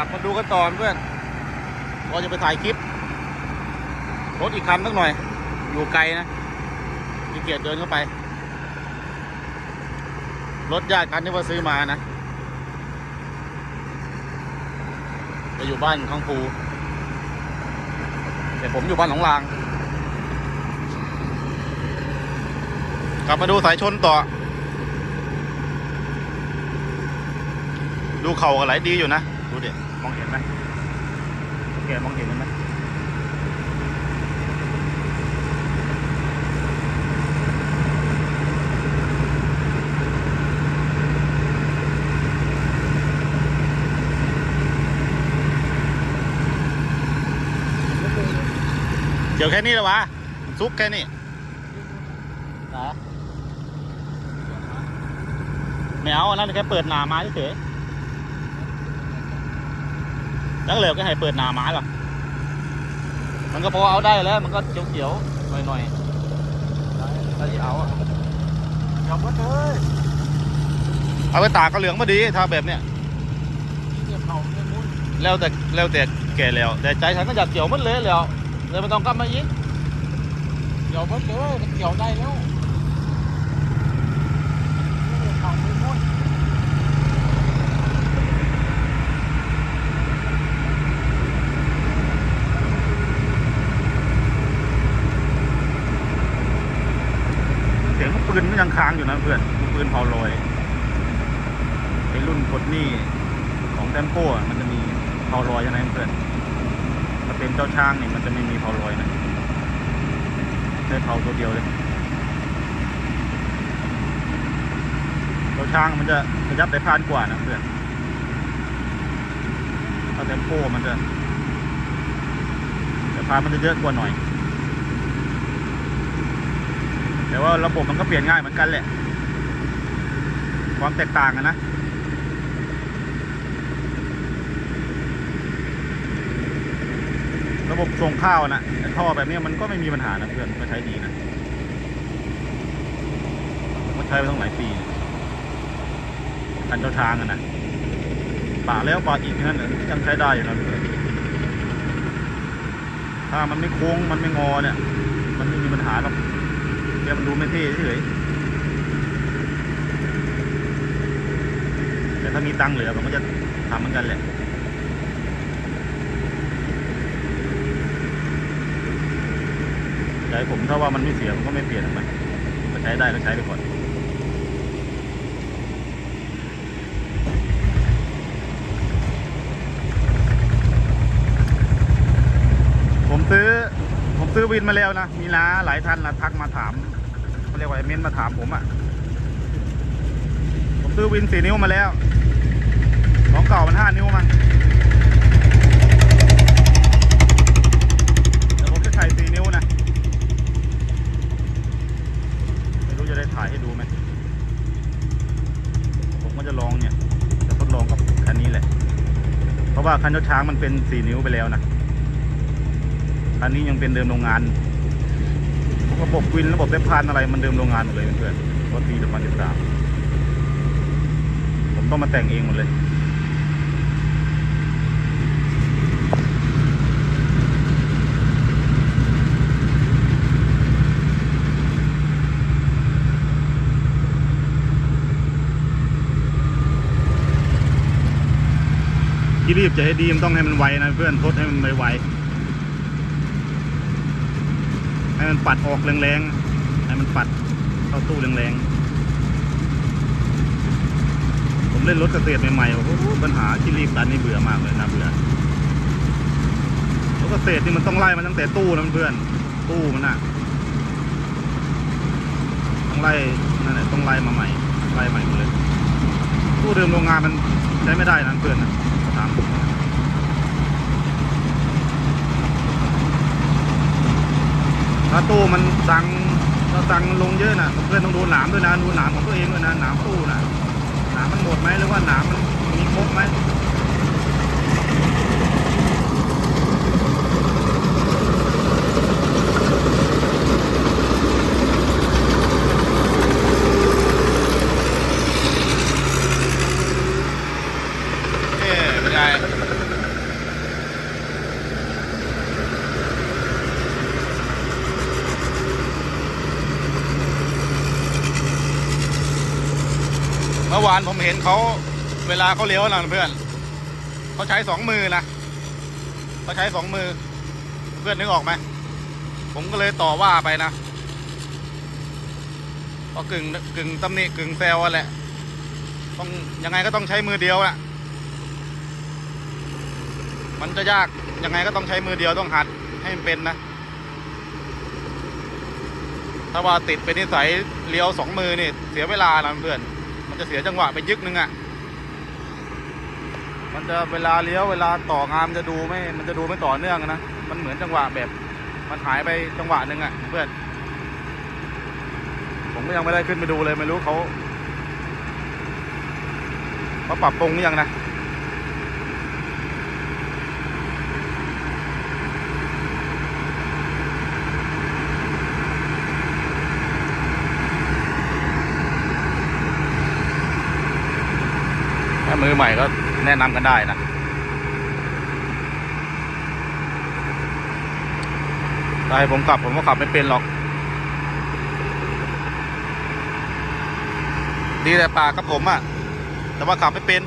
ลับมาดูกันต่อเพื่อนก็จะไปถ่ายคลิป รถอีกคันสักหน่อย อยู่ไกลนะมีเกียรติเดินเข้าไป รถญาติคันที่ว่าซื้อมานะจะอยู่บ้านข้างภูแต่ผมอยู่บ้านหนองลาง กลับมาดูสายชนต่อ ดูเข่ากันไหลดีอยู่นะ ดูเด็มองเห็นไหมโอเคมองเห็นไหมเกี่ยวแค่นี้แล้ววะซุกแค่นี้นะไม่เอาอันนั้นแค่เปิดหนามาเฉย ๆแล้วเหลวก็ให้เปิดหนามาหรอมันก็พอเอาได้แล้ว มันก็เขียวๆหน่อยๆถ้าจะเอาอะขับรถเลยเอาไปตากก็เหลืองมาดีถ้าแบบเนี้ยนี่เนี่ยเขาเนี่ยมุ้นแล้วแต่แล้วแต่แก่แล้ว แต่ใจฉันก็อยากเกี่ยวมันเลยแล้วเลยไม่ต้องกลับมาอีกเกี่ยวรถเลยมันเกี่ยวได้แล้วนี่เนี่ยเขาไม่มุ้น เสียงปืนมันยังค้างอยู่นะเพื่อนปืนเผาลอยไอ้รุ่นกดนี่ของแตมโก้อะมันจะมีเผาลอยใช่ไหมเพื่อน ถ้าเป็นเจ้าช้างนี่มันจะไม่มีเผาลอยนะใช้เผาตัวเดียวเลยเจ้าช้างมันจะระยับได้พานกว่านะเพื่อนถ้าแตมโก้มันจะแต่พานมันจะเยอะกว่าหน่อย แต่ว่าระบบมันก็เปลี่ยนง่ายเหมือนกันแหละ ความแตกต่างกันนะ ระบบส่งข้าวนะท่อแบบนี้มันก็ไม่มีปัญหานะเพื่อนก็ใช้ดีนะมก็ใช้ไปตั้งหลายปีคันเจ้าช้างอะนะป่าแล้วป่าอีกนั่นน่ะยังใช้ได้อยู่นะเพื่อนถ้ามันไม่โค้งมันไม่งอเนี่ย มันไม่มีปัญหาหรอกแค่มันดูไม่เท่เฉยแต่ถ้ามีตังเหลือผมก็จะทำเหมือนกันแหละ ใจ ผมถ้าว่ามันไม่เสียผมก็ไม่เปลี่ยนมันก็ใช้ได้ก็ใช้ไปก่อนผมซื้อผมซื้อวินมาแล้วนะ มีน้าหลายท่านนะทักมาถามเขาเรียกว่าเม้นมาถามผมอะ่ะ ผมซื้อวินสี่นิ้วมาแล้ว ของเก่ามันห้านิ้วมั้งเดี๋ยวผมจะใส่สี่นิ้วนะ ไม่รู้จะได้ถ่ายให้ดูไหม ผมก็ จะลองเนี่ย จะทดลองกับคันนี้แหละ เพราะว่าคันเจ้าช้างมันเป็นสี่นิ้วไปแล้วนะคันนี้ยังเป็นเดิมโรงงาน ระบบวินระบบเว็บพานอะไรมันเดิมโรงงานหมดเลยเพื่อนรถปี2013ผมต้องมาแต่งเองหมดเลย ที่รีบจะให้ดีมันต้องให้มันไวนะเพื่อนทดให้มันไวๆให้มันปัดออกแรงๆให้มันปัดเข้าตู้แรงๆผมเล่นรถเกษตรใหม่ๆโอ้โหปัญหาที่รีบตันนี่เบื่อมากเลยนะเบื่อรถเกษตรนี่มันต้องไล่มันตั้งแต่ตู้นะเพื่อนตู้มันอะต้องไล่นั่นแหละต้องไล่มาใหม่ไล่ใหม่หมดเลยตู้เดิมโรงงานมันใช้ไม่ได้นะเพื่อนนะถามผมนะ ถ้าตู้มันตังถ้าตังลงเยอะนะเพื่อนต้องดูหนามด้วยนะดูหนามของตัวเองด้วยนะหนามตู้นะหนามมันหมดไหมหรือว่าหนามมันมีครบไหมเอ๊ะเป็นไง มื่อวานผมเห็นเขาเวลาเขาเลี้ยวนะเพื่อนเขาใช้สองมือนะเขาใช้สองมือ เพื่อนนึกออกไหมผมก็เลยต่อว่าไปนะก็กึ่งกึ่งตำหนิกึ่งแซวอะแหละ ต้องยังไงก็ต้องใช้มือเดียวอะมันจะยากยังไงก็ต้องใช้มือเดียวต้องหัดให้มันเป็นนะ ถ้าว่าติดเป็นนิสัยเลี้ยวสองมือนี่ เสียเวลานะเพื่อน จะเสียจังหวะไปยึกนึงอะมันจะเวลาเลี้ยวเวลาต่องามจะดูไม่ มันจะดูไม่ต่อเนื่องนะ มันเหมือนจังหวะแบบ มันหายไปจังหวะหนึ่งอะเพื่อน ผมก็ยังไม่ได้ขึ้นไปดูเลยไม่รู้เขาเขาปรับปรุงหรือยังนะ อใหม่ก็แนะนำกันได้นะถ้าให้ผมขับผมก็ขับไม่เป็นหรอก ดีแต่ปากกับผมอะแต่ว่าขับไม่เป็น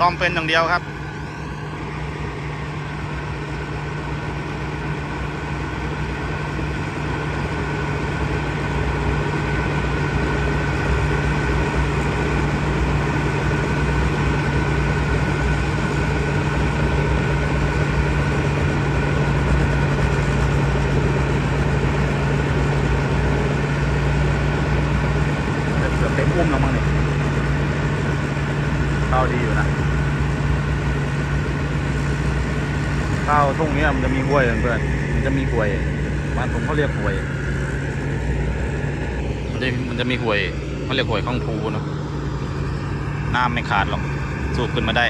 ต้องเป็นอย่างเดียวครับ เกือบเต็มอุ้มแล้วมั้งเนี่ยเข้าดีอยู่นะเข้าทุ่งเนี้ยมันจะมีห้วยเพื่อนมันจะมีห้วยบ้านผมเขาเรียกห้วยมันจะมันจะมีห้วยเขาเรียกห้วยข้องภูเนาะน้ำไม่ขาดหรอกสูบขึ้นมาได้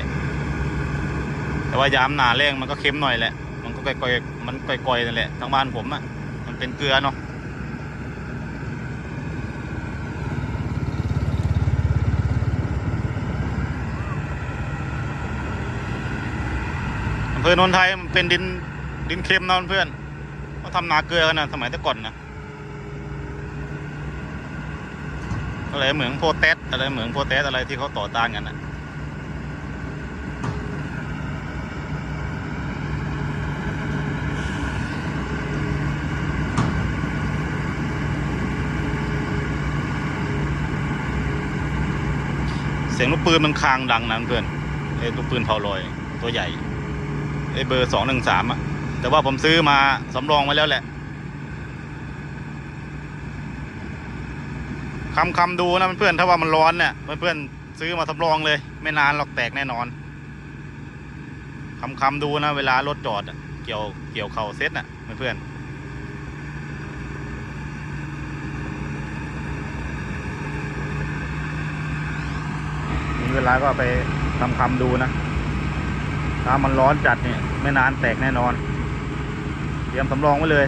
แต่ว่ายามหนาแรงมันก็เค็มหน่อยแหละมันก็ก่อยๆมันก่อยๆนั่นแหละทางบ้านผมอะ่ะมันเป็นเกลือเนาะ อำเภอโนนไทยมันเป็นดินดินเค็มนอนเพื่อนเขาทำนาเกลือกันนะสมัยแต่ก่อนนะอะไรเหมืองโพแทสอะไรเหมืองโพแทสอะไรที่เขาต่อต้านกันนะเสียงลูกปืนมันคางดังนะเพื่อนไอ้ลูกปืนเผาลอยตัวใหญ่ เบอร์สองหนึ่งสามอะแต่ว่าผมซื้อมาสำรองไว้แล้วแหละคำคำดูนะเพื่อนๆถ้าว่ามันร้อนเนี่ยเพื่อนๆซื้อมาสำรองเลย ไม่นานหรอกแตกแน่นอนคำคำดูนะเวลารถจอดอะเกี่ยวเกี่ยวเข่าเซ็ตน่ะเพื่อนๆมีเวลาก็ไปคำคำดูนะ ถ้ามันร้อนจัดเนี่ยไม่นานแตกแน่นอน เตรียมสำรองไว้เลย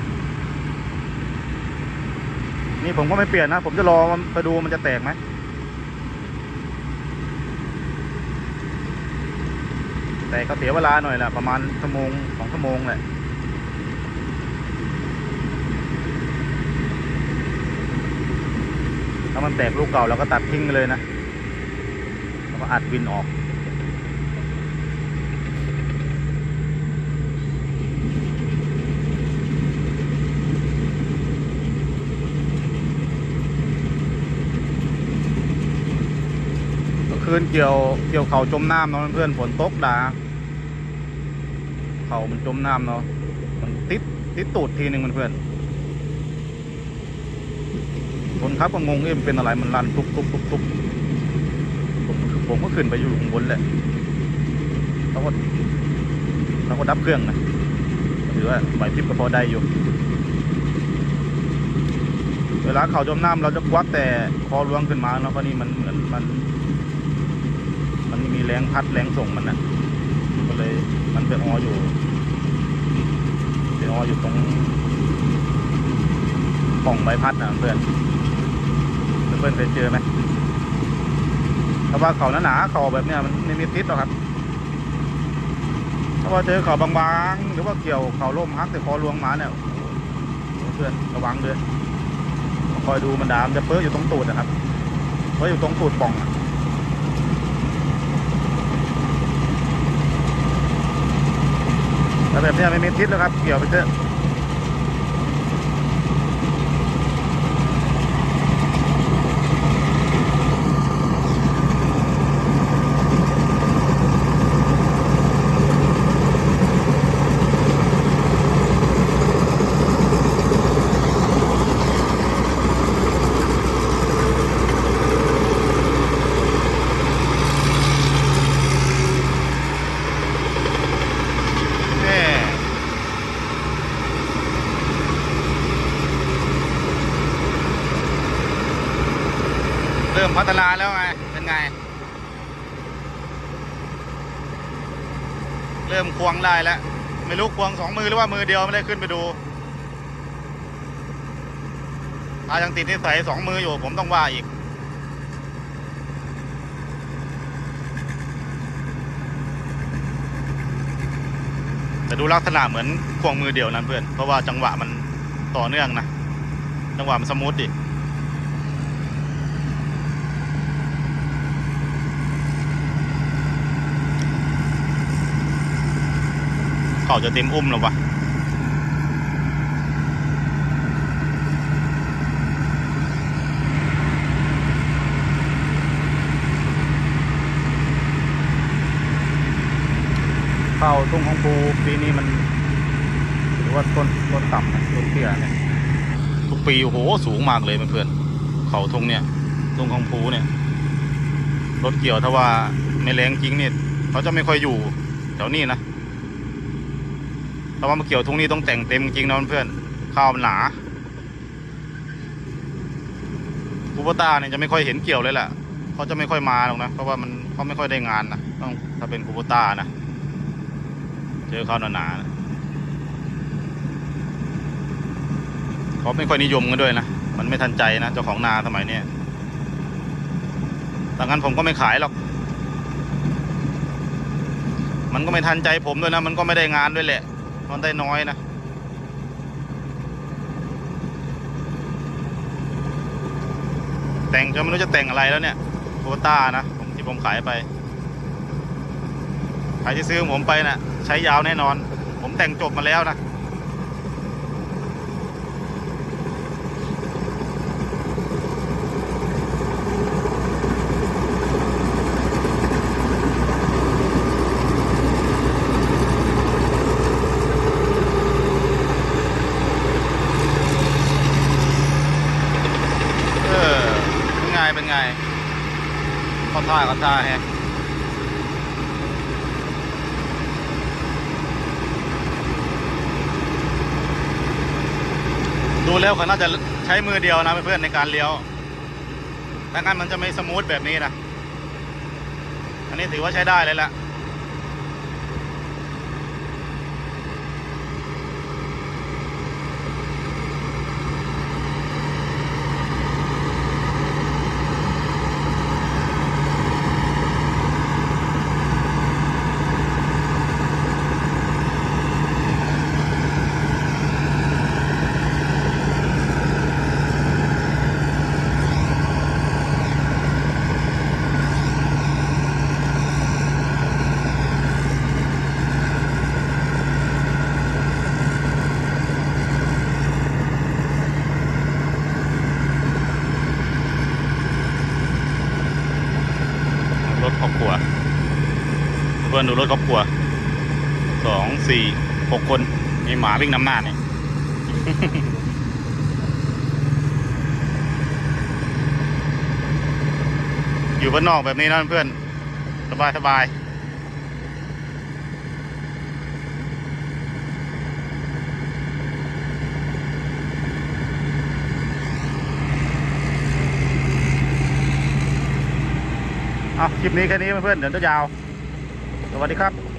นี่ผมก็ไม่เปลี่ยนนะ ผมจะรอมันไปดูมันจะแตกไหมแต่ก็เสียเวลาหน่อยแหละประมาณชั่วโมงสองชั่วโมงแหละถ้ามันแตกลูกเก่าเราก็ตัดทิ้งเลยนะแล้วก็อัดวินออก คืนเกี่ยวเกี่ยวเขาจมน้ำเนาะเพื่อนฝนตกด่าเขามันจมน้ำเนาะมันติดติดตูดทีหนึ่งเพื่อนคนขับก็งงเอ๊ะมันเป็นอะไรมันรันทุบทุบทุบทุบผมผมก็ขึ้นไปอยู่ข้างบนแหละเขาก็เขาก็ดับเครื่องนะถือว่าไหวพริบก็พอได้อยู่ เวลาเขาจมน้ำเราจะควักแต่คอล้วงขึ้นมาเนาะเพราะนี่มันเหมือนมันมน แรงพัดแรงส่งมันนะก็เลยมันไปอออยู่ไปอออยู่ตรงป่องใบพัดนะเพื่อนเพื่อนเคยเจอไหมถ้าว่าเขาหนาๆเขาแบบเนี้ยมันไม่มีทิศหรอกครับถ้าว่าเจอเขาบางๆ หรือว่าเกี่ยวเขาล่มฮักแต่คอลวงมาเนี่ยเพื่อนระวังด้วยคอยดูมันดามจะเปื้ออยู่ตรงตูดนะครับเปื้ออยู่ตรงตูดป่องอะ แต่แบบนี้ไม่มีทิศแล้วครับ เกี่ยวไปเถอะ แน่ เริ่มพัฒนาแล้วไง เป็นไง เริ่มควงได้แล้ว ไม่รู้ควงสองมือหรือว่ามือเดียวไม่ได้ขึ้นไปดูถ้ายังติดนิสัยสองมืออยู่ผมต้องว่าอีก แต่ดูลักษณะเหมือนควงมือเดียวนะเพื่อน เพราะว่าจังหวะมันต่อเนื่องนะ จังหวะมันสมูทดิ เขาจะเต็มอุ้มแล้ววะเข้าตุ้งของปูปีนี้มันหรือว่าต้นต้นต่ำนะต้นเตี้ยเนี่ยทุกปีโอ้โหสูงมากเลยเพื่อนๆเขาทุ่งเนี่ยตุ้งของปูเนี่ยรถเกี่ยวถ้าว่าไม่แรงจริงเนี่ยเขาจะไม่ค่อยอยู่แถวนี้นะ แต่ว่ามาเกี่ยวทุ่งนี้ต้องแต่งเต็มจริงนะเพื่อนข้าวมันหนาคูปต้าเนี่ยจะไม่ค่อยเห็นเกี่ยวเลยแหละเขาจะไม่ค่อยมาหรอกนะ เพราะว่ามันเขาไม่ค่อยได้งานนะต้องถ้าเป็นคูปต้านะเจอเขาหนาๆนะเขาไม่ค่อยนิยมกันด้วยนะมันไม่ทันใจนะเจ้าของนาสมัยเนี้ยดังนั้นผมก็ไม่ขายหรอกมันก็ไม่ทันใจผมด้วยนะ มันก็ไม่ได้งานด้วยแหละ มันได้น้อยนะแต่งจนไม่รู้จะแต่งอะไรแล้วเนี่ยโคต้านะผมที่ผมขายไปใครที่ซื้อผมไปนะ่ะใช้ยาวแน่นอน ผมแต่งจบมาแล้วนะ เออ เป็นไง เป็นไง ท่าแฮดูแล้วเขาน่าจะใช้มือเดียวนะเพื่อนๆในการเลี้ยวถ้างั้นมันจะไม่สมูทแบบนี้นะ อันนี้ถือว่าใช้ได้เลยละ อนดูรถครอบครัวสองสี่หกคน มีหมาวิ่งนำหน้าเนี่ยอยู่บ้านนอกแบบนี้นะเพื่อนสบายสบายอะคลิปนี้แค่นี้เพื่อนเดี๋ยวจะยาว สวัสดีครับ